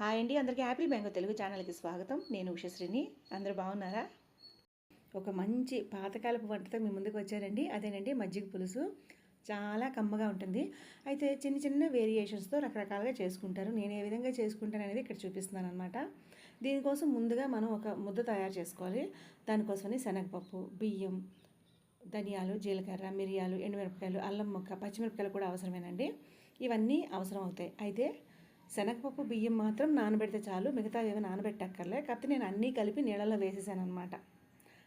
Hi అండి అందరికీ Apple mango Telugu ఛానల్కి స్వాగతం. నేను ఉషశ్రీని. అందరూ బాగున్నారా? ఒక మంచి పాతకాలపు వంటతో మీ ముందుకు వచ్చారండి. అదేనండి మజ్జిగ పులుసు. చాలా కమ్మగా ఉంటుంది. అయితే చిన్న చిన్న వేరియేషన్స్తో రకరకాలుగా చేసుకుంటారు. నేను ఏ విధంగా చేసుకుంటాను అనేది ఇక్కడ చూపిస్తున్నాను అనమాట దీనికోసం ముందుగా మనం ఒక ముద్ద తయారు చేసుకోవాలి. దానికోసమని శనగపప్పు బియ్యం ధనియాలు జీలకర్ర మిరియాలు ఎండుమిరపకాయలు అల్లం మొక్క పచ్చిమిరపకాయలు కూడా అవసరమేనండి. ఇవన్నీ అవసరం అవుతాయి అయితే శనగపప్పు బియ్యం మాత్రం నానబెడితే చాలు మిగతా ఏమీ నానబెట్టక్కర్లే. కాకపోతే నేను అన్నీ కలిపి నీళ్ళలో వేసేసాను అనమాట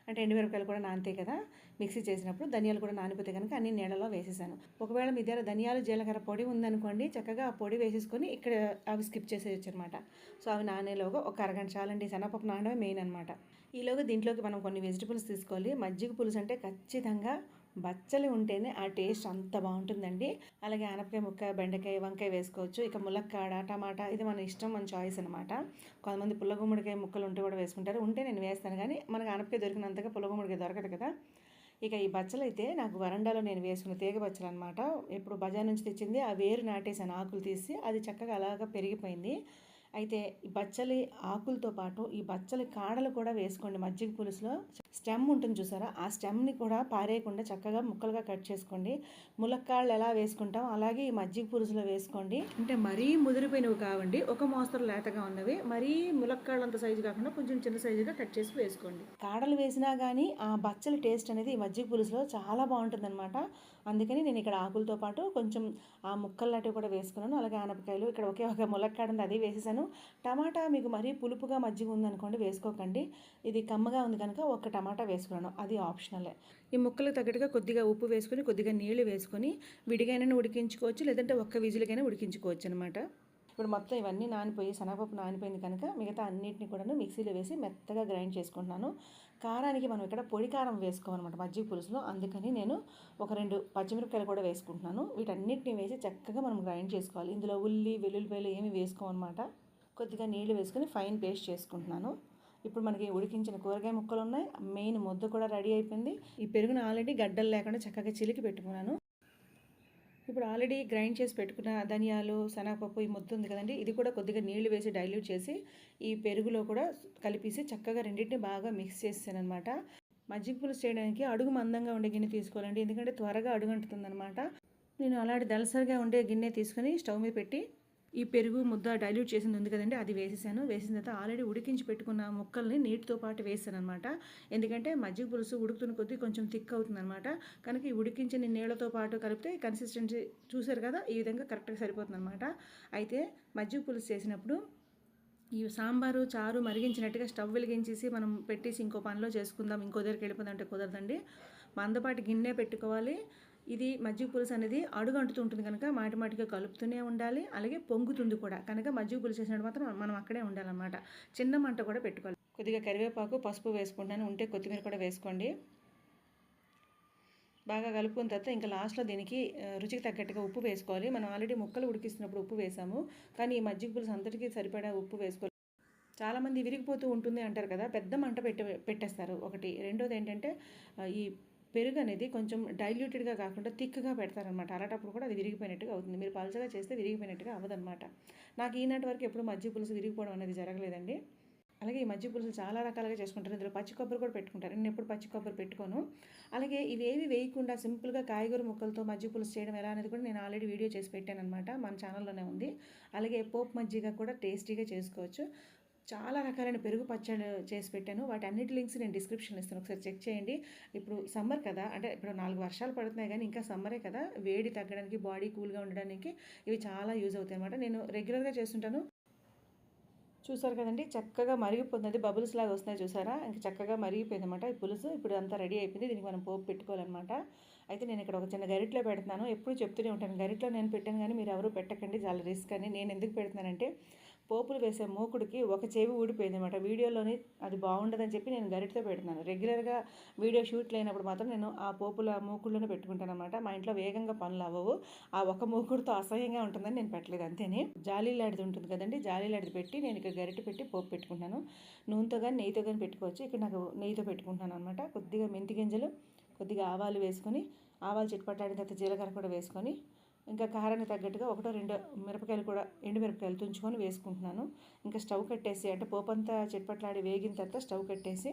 అంటే ఎండుమిరపకాయలు కూడా నానితే కదా మిక్సీ చేసినప్పుడు ధనియాలు కూడా నానిపోతే కనుక అన్ని నీళ్ళలో వేసేసాను. ఒకవేళ మీ దగ్గర ధనియాలు జీలకర్ర పొడి ఉందనుకోండి చక్కగా ఆ పొడి వేసేసుకొని ఇక్కడ అవి స్కిప్ చేసేయచ్చు అనమాట సో అవి నానేలోగా ఒక అరగంట చాలండి. శనగపప్పు నానడమే మెయిన్ అనమాట ఈలోగా దీంట్లోకి మనం కొన్ని వెజిటబుల్స్ తీసుకోవాలి. మజ్జిగ పులుసు అంటే ఖచ్చితంగా బచ్చలి ఉంటేనే ఆ టేస్ట్ అంత బాగుంటుందండి. అలాగే ఆనపకాయ ముక్క బెండకాయ వంకాయ వేసుకోవచ్చు. ఇక ములక్కాడ టమాటా ఇది మన ఇష్టం మన చాయిస్ అనమాట కొంతమంది పుల్లగుమ్మడికాయ ముక్కలు ఉంటే కూడా వేసుకుంటారు. ఉంటే నేను వేస్తాను కానీ మనకు ఆనపకాయ దొరికినంతగా పుల్లగుమ్మడికాయ దొరకదు కదా. ఇక ఈ బచ్చలు అయితే నాకు వరండాలో నేను వేసుకున్న తీగ బచ్చలు అనమాట ఇప్పుడు బజార్ నుంచి తెచ్చింది ఆ వేరు నాటేసాను ఆకులు తీసి అది చక్కగా అలాగా పెరిగిపోయింది. అయితే ఈ బచ్చలి ఆకులతో పాటు ఈ బచ్చలి కాడలు కూడా వేసుకోండి మజ్జిగ పులుసులో. స్టెమ్ ఉంటుంది చూసారా? ఆ స్టెమ్ని కూడా పారేయకుండా చక్కగా ముక్కలుగా కట్ చేసుకోండి. ములక్కాళ్ళు ఎలా వేసుకుంటాం? అలాగే ఈ మజ్జిగ పురుసులో వేసుకోండి. అంటే మరీ ముదిరిపోయినవి కావండి. ఒక మోస్తరు లేతగా ఉన్నవి. మరీ ములక్కాళ్ళు అంత సైజు కాకుండా కొంచెం చిన్న సైజుగా కట్ చేసి వేసుకోండి. కాడలు వేసినా కానీ ఆ బచ్చల టేస్ట్ అనేది ఈ మజ్జిగ పులుసులో చాలా బాగుంటుంది అనమాట అందుకని నేను ఇక్కడ ఆకులతో పాటు కొంచెం ఆ ముక్కలు లాంటివి కూడా వేసుకున్నాను. అలాగే ఆనపకాయలు. ఇక్కడ ఒకే ఒక ములక్కాడ ఉంది. అది వేసేసాను. టమాటా మీకు మరీ పులుపుగా మజ్జిగ ఉందనుకోండి వేసుకోకండి. ఇది కమ్మగా ఉంది కనుక ఒక టమాటా వేసుకున్నాను. అది ఆప్షనలే. ఈ ముక్కలకు తగ్గట్టుగా కొద్దిగా ఉప్పు వేసుకొని కొద్దిగా నీళ్ళు వేసుకొని విడిగైనా ఉడికించుకోవచ్చు లేదంటే ఒక్క విజిల్కైనా ఉడికించుకోవచ్చు అనమాట ఇప్పుడు మొత్తం ఇవన్నీ నానిపోయి శనగపప్పు నానిపోయింది కనుక మిగతా అన్నింటిని కూడా మిక్సీలో వేసి మెత్తగా గ్రైండ్ చేసుకుంటున్నాను. కారానికి మనం ఇక్కడ పొడి కారం వేసుకోమన్నమాట మజ్జిగ పులుసులో. అందుకని నేను ఒక రెండు పచ్చిమిరపకాయలు కూడా వేసుకుంటున్నాను. వీటన్నిటిని వేసి చక్కగా మనం గ్రైండ్ చేసుకోవాలి. ఇందులో ఉల్లి వెల్లుల్లిపాయలు ఏమి వేసుకోమన్నమాట. కొద్దిగా నీళ్ళు వేసుకొని ఫైన్ పేస్ట్ చేసుకుంటున్నాను. ఇప్పుడు మనకి ఉడికించిన కూరగాయ ముక్కలు ఉన్నాయి మెయిన్ ముద్ద కూడా రెడీ అయిపోయింది. ఈ పెరుగును ఆల్రెడీ గడ్డలు లేకుండా చక్కగా చిలికి పెట్టుకున్నాను. ఇప్పుడు ఆల్రెడీ గ్రైండ్ చేసి పెట్టుకున్న ధనియాలు శనగపప్పు ఈ ముద్ద ఉంది కదండి. ఇది కూడా కొద్దిగా నీళ్ళు వేసి డైల్యూట్ చేసి ఈ పెరుగులో కూడా కలిపేసి చక్కగా రెండింటిని బాగా మిక్స్ చేసాను అనమాట మజ్జిగ పులుసు చేయడానికి అడుగు మందంగా ఉండే గిన్నె తీసుకోవాలండి. ఎందుకంటే త్వరగా అడుగు అంటుతుందన్నమాట నేను అలాంటి దలసరిగా ఉండే గిన్నె తీసుకొని స్టవ్ మీద పెట్టి ఈ పెరుగు ముద్ద డైల్యూట్ చేసింది ఉంది కదండి అది వేసేసాను. వేసిన తర్వాత ఆల్రెడీ ఉడికించి పెట్టుకున్న ముక్కల్ని నీటితో పాటు వేసాను అనమాట ఎందుకంటే మజ్జిగ పులుసు ఉడుకుతున్న కొద్దీ కొంచెం థిక్ అవుతుంది అనమాట కనుక ఈ ఉడికించిన నీళ్ళతో పాటు కలిపితే కన్సిస్టెన్సీ చూసారు కదా ఈ విధంగా కరెక్ట్గా సరిపోతుంది అనమాట అయితే మజ్జిగ పులుసు చేసినప్పుడు ఈ సాంబారు చారు మరిగించినట్టుగా స్టవ్ వెలిగించేసి మనం పెట్టేసి ఇంకో పనిలో చేసుకుందాం ఇంకో దగ్గరికి వెళ్ళిపోదాం అంటే కుదరదండి. మందపాటి గిన్నె పెట్టుకోవాలి. ఇది మజ్జిగ పులుసు అనేది అడుగు అంటుతుంటుంది కనుక మాటి మాటిగా కలుపుతూనే ఉండాలి అలాగే పొంగుతుంది కూడా. కనుక మజ్జిగ పులుసు వేసినట్టు మాత్రం మనం అక్కడే ఉండాలన్నమాట. చిన్న మంట కూడా పెట్టుకోవాలి. కొద్దిగా కరివేపాకు పసుపు వేసుకుంటాను. ఉంటే కొత్తిమీర కూడా వేసుకోండి. బాగా కలుపుకున్న తర్వాత ఇంకా లాస్ట్లో దీనికి రుచికి తగ్గట్టుగా ఉప్పు వేసుకోవాలి. మనం ఆల్రెడీ ముక్కలు ఉడికిస్తున్నప్పుడు ఉప్పు వేసాము. కానీ ఈ మజ్జిగ పులుసు అంతటికీ సరిపడా ఉప్పు వేసుకోవాలి. చాలామంది విరిగిపోతూ ఉంటుంది అంటారు కదా పెద్ద మంట పెట్టే పెట్టేస్తారు. ఒకటి. రెండోది ఏంటంటే ఈ పెరుగు అనేది కొంచెం డైల్యూటెడ్గా కాకుండా థిక్గా పెడతారనమాట. అలాంటప్పుడు కూడా అది విరిగిపోయినట్టుగా అవుతుంది. మీరు పలచగా చేస్తే విరిగిపోయినట్టుగా అవ్వదన్నమాట నాకు ఈనాటి వరకు ఎప్పుడు మజ్జి పులుసు విరిగిపోవడం అనేది జరగలేదండి. అలాగే ఈ మజ్జి పులుసు చాలా రకాలుగా చేసుకుంటారు. ఇందులో పచ్చి కొబ్బరి కూడా పెట్టుకుంటారు. నేను ఎప్పుడు పచ్చి కొబ్బరి పెట్టుకోను. అలాగే ఇవేవి వేయకుండా సింపుల్గా కాయగూర ముక్కలతో మజ్జి పులుసు చేయడం ఎలా అనేది కూడా నేను ఆల్రెడీ వీడియో చేసి పెట్టాను అనమాట మన ఛానల్లోనే ఉంది. అలాగే పోపు మజ్జిగ కూడా టేస్టీగా చేసుకోవచ్చు. చాలా రకాలైన పెరుగు పచ్చడి చేసి పెట్టాను. వాటి అన్నిటి లింక్స్ నేను డిస్క్రిప్షన్ ఇస్తాను. ఒకసారి చెక్ చేయండి. ఇప్పుడు సమ్మర్ కదా అంటే ఇప్పుడు నాలుగు వర్షాలు పడుతున్నాయి కానీ ఇంకా సమ్మరే కదా. వేడి తగ్గడానికి బాడీ కూల్గా ఉండడానికి ఇవి చాలా యూజ్ అవుతాయి అనమాట నేను రెగ్యులర్గా చేస్తుంటాను. చూసారు కదండి చక్కగా మరిగిపోతుంది. బబుల్స్ లాగా వస్తున్నాయి చూసారా? ఇంకా చక్కగా మరిగిపోయింది అనమాట ఈ పులుసు ఇప్పుడు అంతా రెడీ అయిపోయింది. దీనికి మనం పోపు పెట్టుకోవాలన్నమాట. అయితే నేను ఇక్కడ ఒక చిన్న గరిట్లో పెడుతున్నాను. ఎప్పుడు చెప్తూనే ఉంటాను. గరిట్లో నేను పెట్టాను కానీ మీరు ఎవరు పెట్టకండి. చాలా రిస్క్ అని. నేను ఎందుకు పెడుతున్నానంటే పోపులు వేసే మూకుడికి ఒక చెవి ఊడిపోయింది అనమాట వీడియోలోని అది బాగుండదని చెప్పి నేను గరిటతో పెడుతున్నాను. రెగ్యులర్గా వీడియో షూట్ లేనప్పుడు మాత్రం నేను ఆ పోపుల మూకుడులోనే పెట్టుకుంటాను అనమాట మా ఇంట్లో వేగంగా పనులు అవ్వవు. ఆ ఒక మూకుడుతో అసహ్యంగా ఉంటుందని నేను పెట్టలేదు అంతేని. జాలీలాడిది ఉంటుంది కదండి జాలీలాడిది పెట్టి నేను ఇక్కడ గరిటె పెట్టి పోపు పెట్టుకుంటాను. నూనెతో కానీ నెయ్యితో కానీ పెట్టుకోవచ్చు. ఇక్కడ నాకు నెయ్యితో పెట్టుకుంటాను అనమాట కొద్దిగా మెంతి గింజలు కొద్దిగా ఆవాలు వేసుకొని ఆవాలు చిట్పట్లాడిన తర్వాత జీలకర్ర కూడా వేసుకొని ఇంకా కారానికి తగ్గట్టుగా ఒకటో రెండో మిరపకాయలు కూడా ఎండు మిరపకాయలు తుంచుకొని వేసుకుంటున్నాను. ఇంకా స్టవ్ కట్టేసి అంటే పోపంతా చిట్పట్లాడి వేగిన తర్వాత స్టవ్ కట్టేసి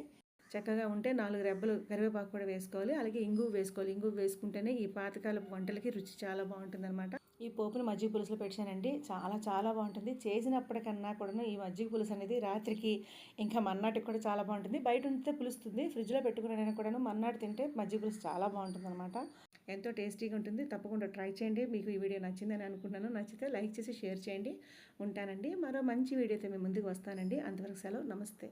చక్కగా ఉంటే నాలుగు రెబ్బలు కరివేపాకు కూడా వేసుకోవాలి. అలాగే ఇంగు వేసుకోవాలి. ఇంగు వేసుకుంటేనే ఈ పాతకాలపు వంటలకి రుచి చాలా బాగుంటుంది ఈ పోపుని మజ్జిగ పులుసులో పెట్టానండి. చాలా చాలా బాగుంటుంది. చేసినప్పటికన్నా కూడా ఈ మజ్జిగ పులుసు అనేది రాత్రికి ఇంకా మన్నాటికి కూడా చాలా బాగుంటుంది. బయట ఉంటే పులుస్తుంది. ఫ్రిడ్జ్లో పెట్టుకునే కూడా మన్నాటి తింటే మజ్జిగ పులుసు చాలా బాగుంటుంది అనమాట ఎంతో టేస్టీగా ఉంటుంది. తప్పకుండా ట్రై చేయండి. మీకు ఈ వీడియో నచ్చిందని అనుకుంటున్నాను. నచ్చితే లైక్ చేసి షేర్ చేయండి. ఉంటానండి. మరో మంచి వీడియోతో మేము ముందుకు వస్తానండి. అంతవరకు సెలవు. నమస్తే.